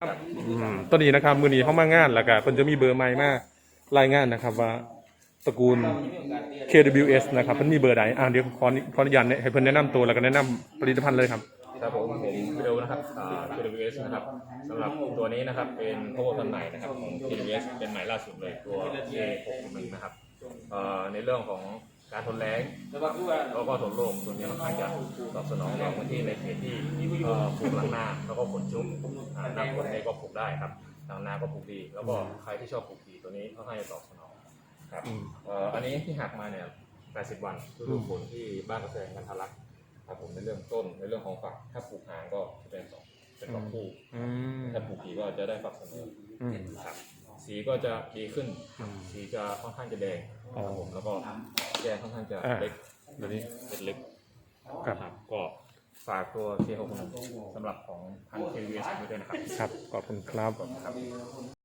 ครับอืมตอนนี้นะครับมือนี้เข้ามางานแล้วก็เพิ่นจะมีเบอร์ใหม่มารายงานนะครับว่าตระกูล KWS นะครับเพิ่นมีเบอร์ใดอ่าเดี๋ยวขอขออนุญาตให้เพิ่นแนะนำตัวแล้วก็แนะนำผลิตภัณฑ์เลยครับ ครับผมผมวิดีโอนะครับอ่า KWS นะครับสำหรับตัวนี้นะครับเป็นโคตรใหม่นะครับของ KWS เป็นใหม่ล่าสุดเลยตัว A661 นะครับเอ่อในเรื่องของ การทนแรงแล้วก็ทนโรคตัวนี้ค่อนข้างจะตอบสนองในพื้นที่ในเขตที่เอ่อปลูกหลังนาแล้วก็ฝนชุกอ่าหน้าฝนเนี่ยก็ปลูกได้ครับหลังนาก็ปลูกดี แล้วก็ใครที่ชอบปลูกดีตัวนี้ค่อนข้างจะตอบสนองครับอืมเอ่ออันนี้ที่หักมาเนี่ย80 วันฤดูฝนที่บ้านกระแสงกันทะลักครับผมในเรื่องต้นในเรื่องของฝัก ถ้าปลูกห่างก็จะเป็นสองเป็นฝักคู่อืมถ้าปลูกผีก็จะได้ฝักเสมออืมครับสีก็จะดีขึ้นอืมสีจะค่อนข้างจะแดงอ๋อครับผมแล้วก็ แดงค่อนข้างจะอ่าเล็กเดี๋ยวนี้เป็นเล็กครับครับก็ฝากตัวเคหกสำหรับของทาง KVS ด้วยนะครับ ครับ ขอบคุณครับ ครับ